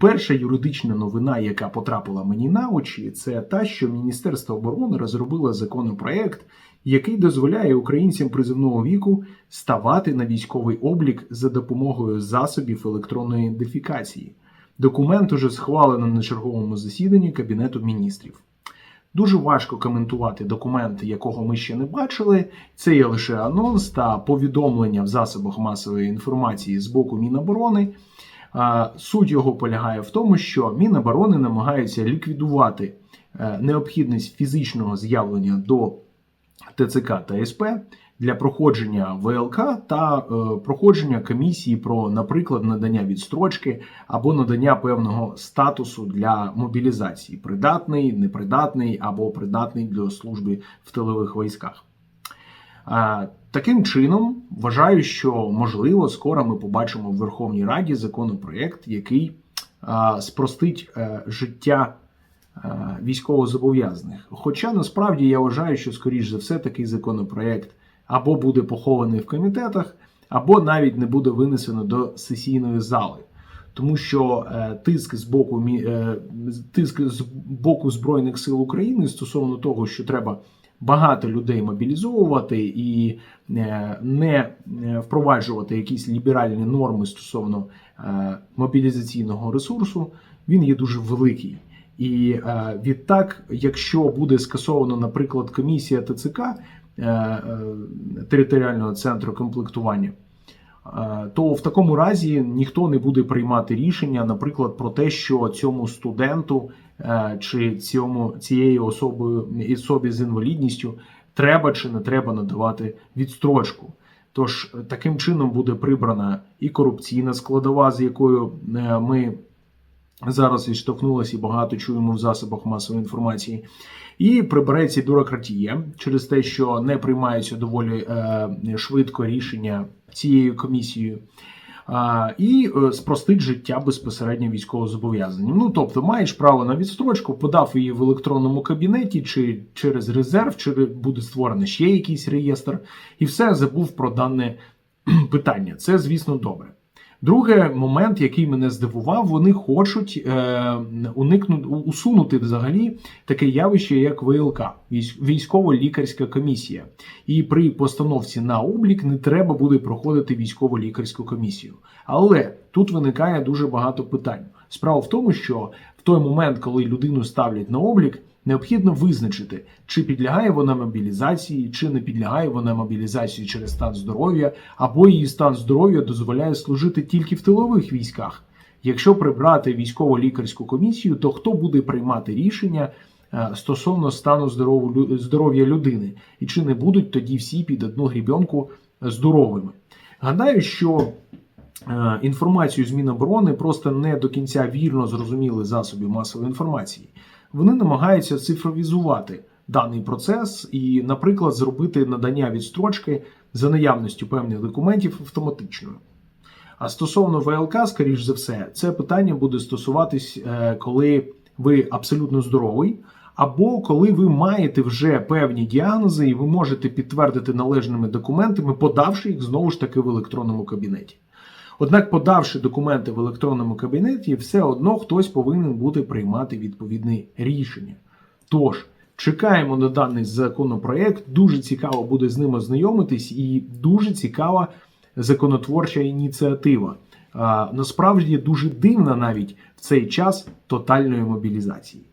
Перша юридична новина, яка потрапила мені на очі, це та, що Міністерство оборони розробило законопроект, який дозволяє українцям призовного віку ставати на військовий облік за допомогою засобів електронної ідентифікації. Документ уже схвалено на черговому засіданні Кабінету міністрів. Дуже важко коментувати документ, якого ми ще не бачили. Це є лише анонс та повідомлення в засобах масової інформації з боку Міноборони. Суть його полягає в тому, що Міноборони намагаються ліквідувати е, необхідність фізичного з'явлення до ТЦК та СП для проходження ВЛК та е, проходження комісії про, наприклад, надання відстрочки або надання певного статусу для мобілізації: придатний, непридатний або придатний для служби в тилових військах. А, Таким чином, вважаю, що можливо скоро ми побачимо в Верховній Раді законопроект, який а, спростить е, життя е, військовозобов'язаних. Хоча насправді я вважаю, що скоріш за все такий законопроект або буде похований в комітетах, або навіть не буде винесено до сесійної зали. Тому що е, тиск з боку мі- тиск з боку збройних сил України стосовно того, що треба багато людей мобілізовувати і е, не е, впроваджувати якісь ліберальні норми стосовно е, мобілізаційного ресурсу, він є дуже великий. І відтак, якщо буде скасовано, наприклад, комісія ТЦК територіального центру комплектування, то в такому разі ніхто не буде приймати рішення, наприклад, про те, що цьому студенту е, чи цьому цієї особи особі з інвалідністю треба чи не треба надавати відстрочку. Тож е, таким чином буде прибрана і корупційна складова, з якою е, ми зараз відштовхнулися і багато чуємо в засобах масової інформації. І прибереться бюрократія через те, що не приймаються доволі е, швидко рішення цією комісією. А, і е, спростить життя безпосередньо військовозобов'язаним. Ну тобто, маєш право на відстрочку, подав її в електронному кабінеті, чи через резерв, чи буде створений ще якийсь реєстр, і все забув про дане питання. Це, звісно, добре. Другий момент, який мене здивував, вони хочуть е, уникнути усунути взагалі таке явище, як ВЛК, військ- військово-лікарська комісія. І при постановці на облік не треба буде проходити військово-лікарську комісію. Але тут виникає дуже багато питань. Справа в тому, що в той момент, коли людину ставлять на облік, необхідно визначити, чи підлягає вона мобілізації, чи не підлягає вона мобілізації через стан здоров'я, або її стан здоров'я дозволяє служити тільки в тилових військах. Якщо прибрати військово-лікарську комісію, то хто буде приймати рішення е, стосовно стану здоров'я людини, і чи не будуть тоді всі під одну грібенку здоровими? Гадаю, що е, інформацію з Міноборони просто не до кінця вірно зрозуміли засоби масової інформації. Вони намагаються цифровізувати даний процес і, наприклад, зробити надання відстрочки за наявністю певних документів автоматичною. А стосовно ВЛК, скоріш за все, це питання буде стосуватись, е, коли ви абсолютно здоровий, або коли ви маєте вже певні діагнози, і ви можете підтвердити належними документами, подавши їх знову ж таки в електронному кабінеті. Однак, подавши документи в електронному кабінеті, все одно хтось повинен буде приймати відповідне рішення. Тож, чекаємо на даний законопроект. Дуже цікаво буде з ним ознайомитись, і дуже цікава законотворча ініціатива. А, насправді дуже дивна навіть в цей час тотальної мобілізації.